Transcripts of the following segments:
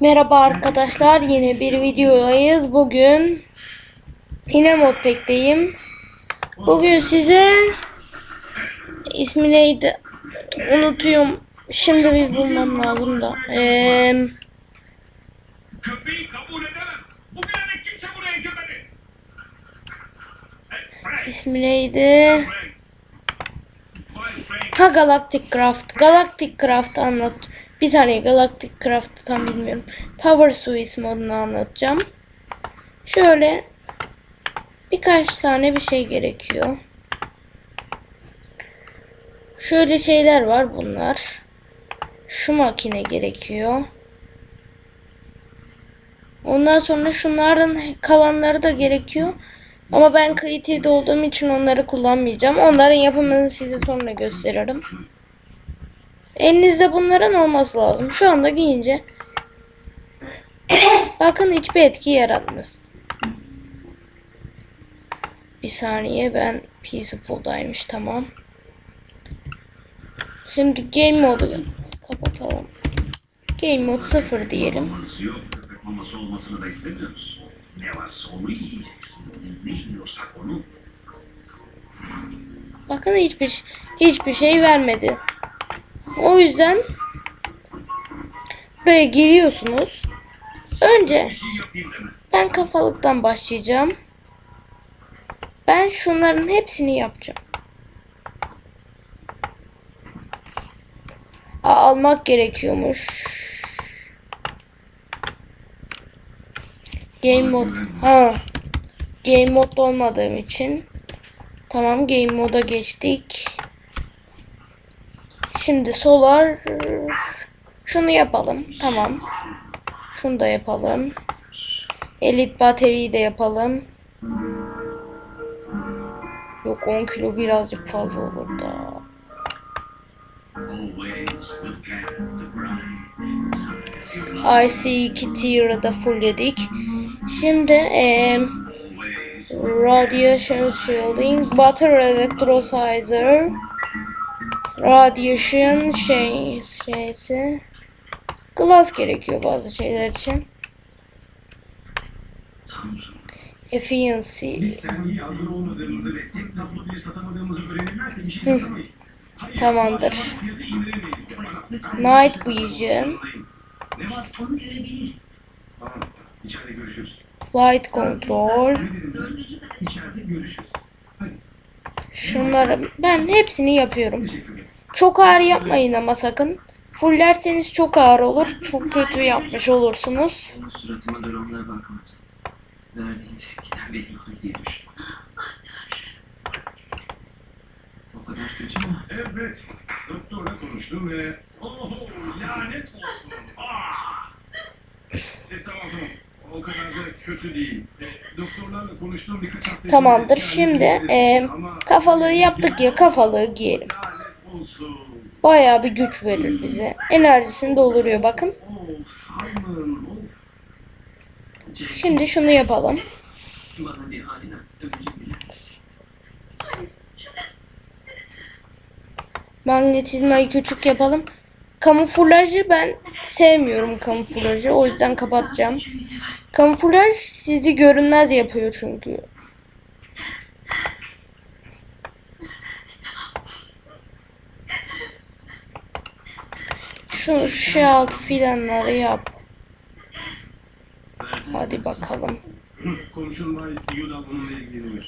Merhaba arkadaşlar yeni bir videodayız. Bugün yine modpack'teyim. Bugün size ismi neydi? Unutuyorum. Şimdi bir bulmam lazım da. Ee, ismi neydi? Ha Galactic Craft. Galactic Craft anlat. Bir saniye Galactic Craft'ı tam bilmiyorum. Power Suisse modunu anlatacağım. Şöyle birkaç tane bir şey gerekiyor. Şöyle şeyler var bunlar. Şu makine gerekiyor. Ondan sonra şunlardan kalanları da gerekiyor. Ama ben kreatifde olduğum için onları kullanmayacağım. Onların yapımını size sonra gösteririm. Elinizde bunların olması lazım. Şu anda giyince bakın hiçbir etki yaratmaz. Bir saniye ben Peaceful'daymış tamam. Şimdi game modu kapatalım. Game mod 0 diyelim. Olmasını da istemiyoruz. Ne varsa onu yiyeceksin. Biz ne yiyorsak onu. Bakın hiçbir hiçbir şey vermedi. O yüzden buraya giriyorsunuz. Önce ben kafalıktan başlayacağım. Ben şunların hepsini yapacağım. Aa, almak gerekiyormuş. Game mod. Ha. Game mod olmadığım için. Tamam game moda geçtik. Şimdi solar şunu yapalım. Tamam. Şunu da yapalım. Elit bateriyi de yapalım. Yok 10 kilo birazcık fazla olur da. Always look at the bright side. IC2 tier'ı da fullledik. Şimdi Always Radiation Shielding, Butter Electrolyzer, Radiation şey şeysi, Glass gerekiyor bazı şeyler için. Efficiency, Biz sergiye hazır olmadığımızı ve tek tablo bile satamadığımızı öğrenirlerse işi satamayız. Hayır, Tamamdır. Night Vision. Flight Control, şunları ben hepsini yapıyorum. Çok ağır yapmayın ama sakın. Fullerseniz çok ağır olur. Çok kötü yapmış olursunuz. Suratıma dramına bakmadı. Neredeydi? Gider olur diye. O kadar kötü mü? Evet. Doktorla konuştum ve... Oho lanet olsun. Aa! E, tamam tamam. O kadar da kötü değil. E, doktorlarla konuştum birkaç hafta Tamamdır. Şimdi e, kafalığı yaptık ya kafalığı giyelim. Bayağı bir güç verir bize. Enerjisini dolduruyor bakın. Şimdi şunu yapalım. Magnetizmayı küçük yapalım. Kamuflajı ben sevmiyorum kamuflajı. O yüzden kapatacağım. Kamuflaj sizi görünmez yapıyor çünkü. Şu shield filanları yap. Hadi bakalım. Hı, Komşun Bay Yudal bununla ilgileniyor.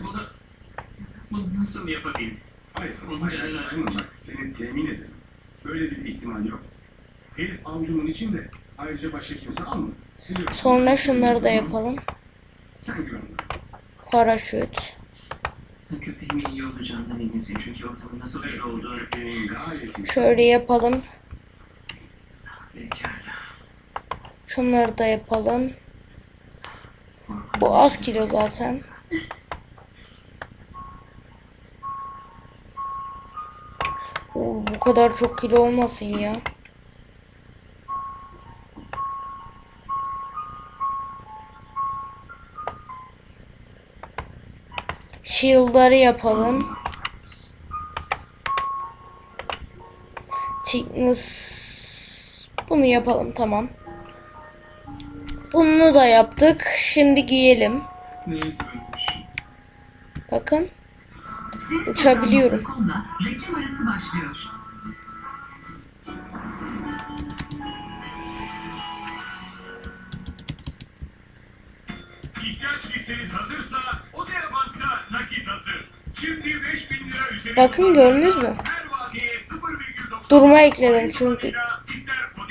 Bunu, bunu nasıl yapabildin? Hayır, hayır, Simon bak seni temin ederim. Böyle bir ihtimal yok. Herif avcunun içinde. Ayrıca başka kimse almadı. Sonra şunları da yapalım. Sen güven bana. Paraşüt. Köpeğimin iyi olacağından eminsin çünkü ortamın nasıl bir olduğu Köpeğin gayet iyi. Şöyle yapalım. pekala. Şunları da yapalım. Bu az kilo zaten. Oo, bu kadar çok kilo olmasın ya. Shield'ları yapalım. Thickness Bunu yapalım tamam. Bunu da yaptık. Şimdi giyelim. Bakın. Uçabiliyorum. İhtiyaç listeniz hazırsa Bakın gördünüz mü? Her vadeye 0,99 Duruma ekledim çünkü.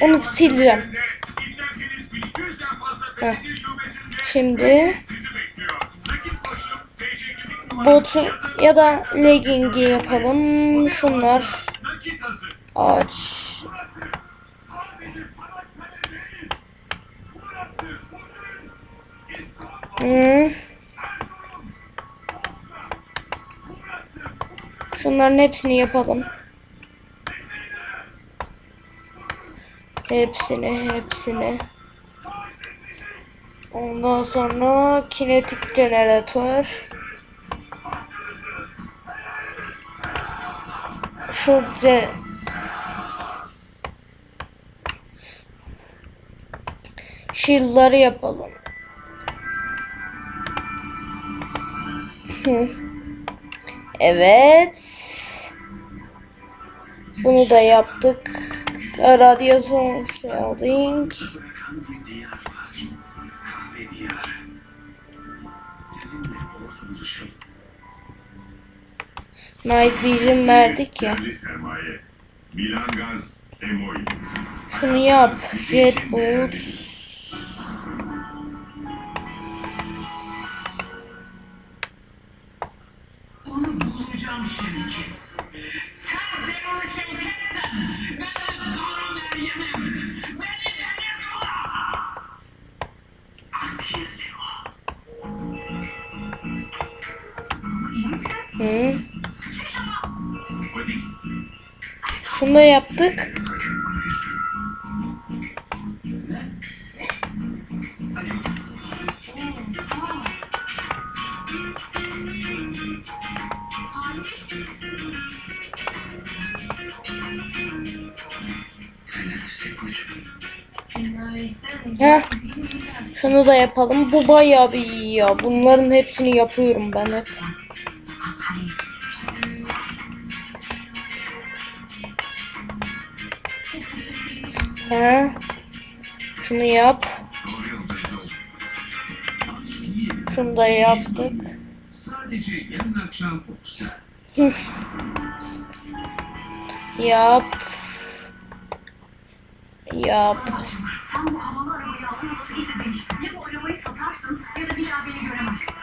Onu sileceğim. üzerinde, İsterseniz 1200'den fazla PTT şubesinde Şimdi- herkes sizi bekliyor. Nakit boşluk, TC kimlik numarası, Botu yazın, ya da leggingi yapalım. Şunlar ağaç. Hmm. Şunların hepsini yapalım. Hepsini, hepsini. Ondan sonra kinetik jeneratör. Şu ce Shield'ları yapalım. Hı. Evet. Bunu da yaptık. Radyasyon diyarı. Sizinle orta buluşalım. Night Vision verdik ya. Şunu yap. Red Bull. Bulacağım Şevket. Sen Demir Şevket'sen ben de Dora Meryem'im. Beni delirtme. Akıllı ol. İyi misin? Hı. Hadi. Şunu da yaptık. Heh. Şunu da yapalım. Bu bayağı bir iyi ya. Bunların hepsini yapıyorum ben hep. He. Şunu yap. Şunu da yaptık. Yap. Yap. Ya da bir daha beni göremezsin.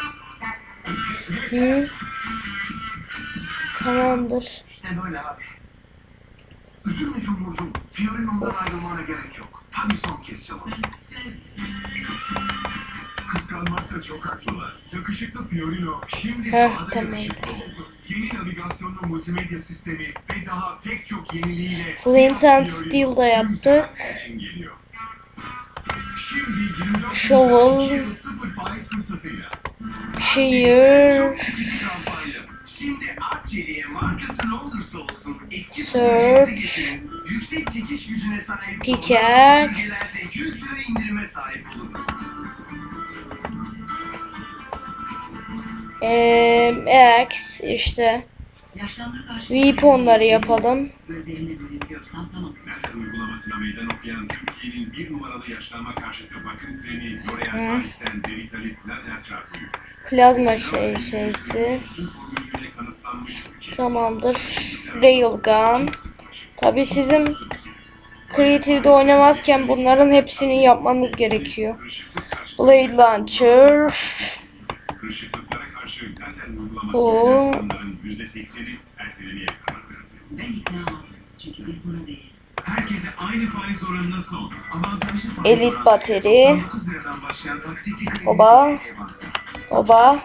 Sen Hı. Tamamdır. İşte böyle abi. Üzülme Cumhurcuğum. Fiorino'dan ayrılmana gerek yok. Hadi son kez çalalım. Kıskanmakta çok haklılar. Yakışıklı Fiorino şimdi Heh, daha da tamam. yakışıklı oldu. Yeni navigasyonlu multimedya sistemi ve daha pek çok yeniliğiyle Flint and Steel da tüm yaptık. için geliyor. Şimdi 24 Shovel. kampanya. Şimdi Arçelik'e markası ne olursa olsun eski Search. Yüksek çekiş gücüne sahip Pickaxe. bölgelerde 100 lira indirime sahip olun. Eee X işte. Weapon'ları yapalım. Türkiye'nin bir numaralı yaşlanma karşıtı bakım kremi L'Oreal Paris'ten Deritalit lazer çarpıyor. Plazma şey şeysi. Bu. Tamamdır. Railgun. Tabi sizin Creative'de oynamazken bunların hepsini yapmanız gerekiyor. Blade Launcher. kırışıklıklara karşı lazer uygulaması Oo. yapılanların %80'i ertelemeye karar verdi. Ben ikna oldum. Çünkü biz buna değiliz. Herkese aynı faiz oranına son. Avantajlı faiz Elit bateri. 99 liradan başlayan taksitli kredi Oba. Oba.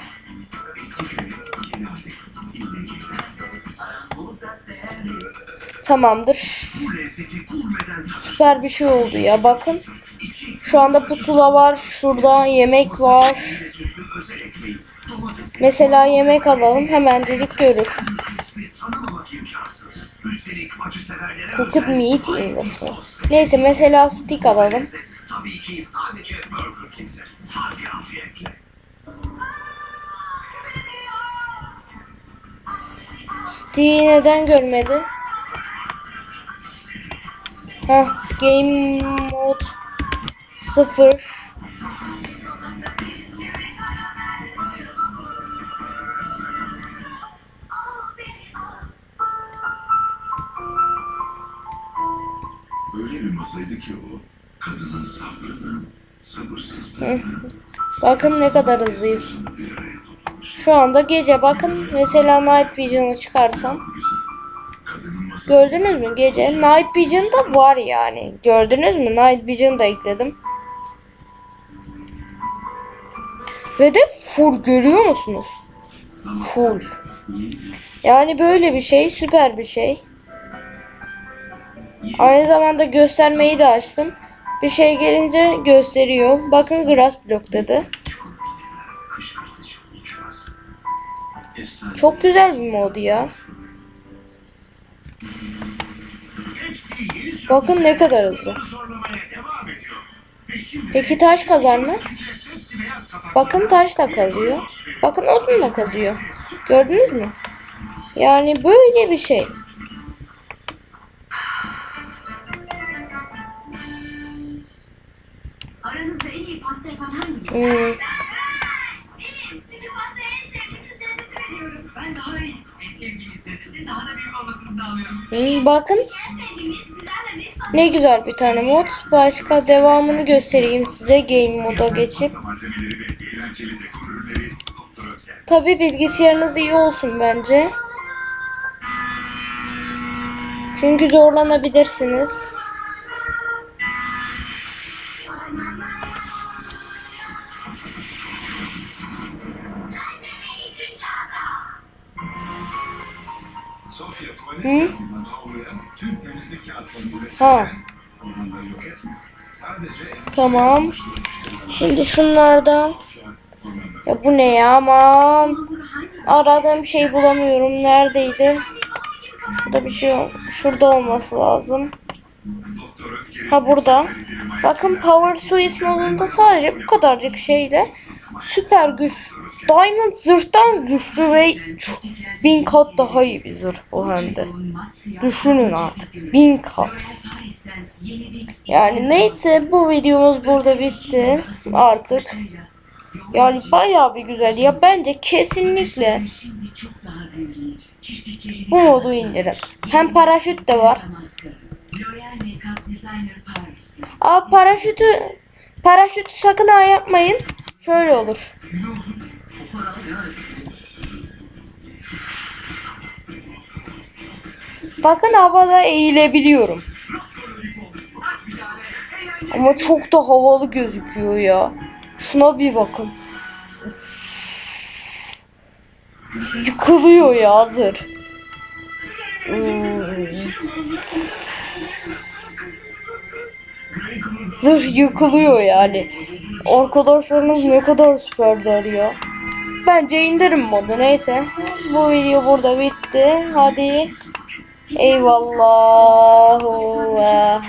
Tamamdır. Süper bir şey oldu ya bakın. Şu anda pusula var. Şurada yemek var. Mesela yemek alalım hemencecik görür. Cooked meat it mi? Neyse mesela stick alalım. Lezzet tabii ki sadece Burger King'de. Hadi afiyetle. Stick'i neden görmedi? Hah game mode 0 Masaydı ki o, kadının sabrını, sabırsızlığını, Bakın ne kadar hızlıyız. Şu anda gece bakın mesela Night Vision'ı çıkarsam. Gördünüz mü? Gece Night Vision da var yani. Gördünüz mü? Night Vision da ekledim. Ve de full görüyor musunuz? Full. yani böyle bir şey süper bir şey aynı zamanda göstermeyi de açtım bir şey gelince gösteriyor bakın grass block dedi çok güzel bir mod ya bakın ne kadar hızlı peki taş kazar mı. Bakın taş da kazıyor. Bakın odun da kazıyor. Gördünüz mü? Yani böyle bir şey. Sağlıyorum. Hmm, bakın ne güzel bir tane mod. Başka devamını göstereyim size game moda geçip. Tabi bilgisayarınız iyi olsun bence. Çünkü zorlanabilirsiniz. Sofya tuvalet kağıdından havluya tüm temizlik kağıtlarını Ha. üretirken ormanları yok etmiyor. Sadece Tamam. Şimdi şunlardan. Sofya ormanları Ya bu ne ya aman. Aradığım şeyi bulamıyorum. Neredeydi? Şurada bir şey. Şurada olması lazım. Doktor Ötker'in Ha burada. Bakın Power Suisse modunda sadece bu kadarcık şeyle süper güç. Diamond zırhtan güçlü ve ç- bin kat daha iyi bir zırh bu hem de. Düşünün artık bin kat. Yani neyse bu videomuz burada bitti artık. Yani bayağı bir güzel ya bence kesinlikle bu modu indirin. Hem paraşüt de var. Aa paraşütü paraşütü sakın ha yapmayın. Şöyle olur. Bakın havada eğilebiliyorum. Ama çok da havalı gözüküyor ya. Şuna bir bakın. Yıkılıyor ya. Hmm. Zırh yıkılıyor yani. Arkadaşlarınız ne kadar süper der ya. Bence indirin modu neyse. Bu video burada bitti. Hadi. أيوة، اي والله هو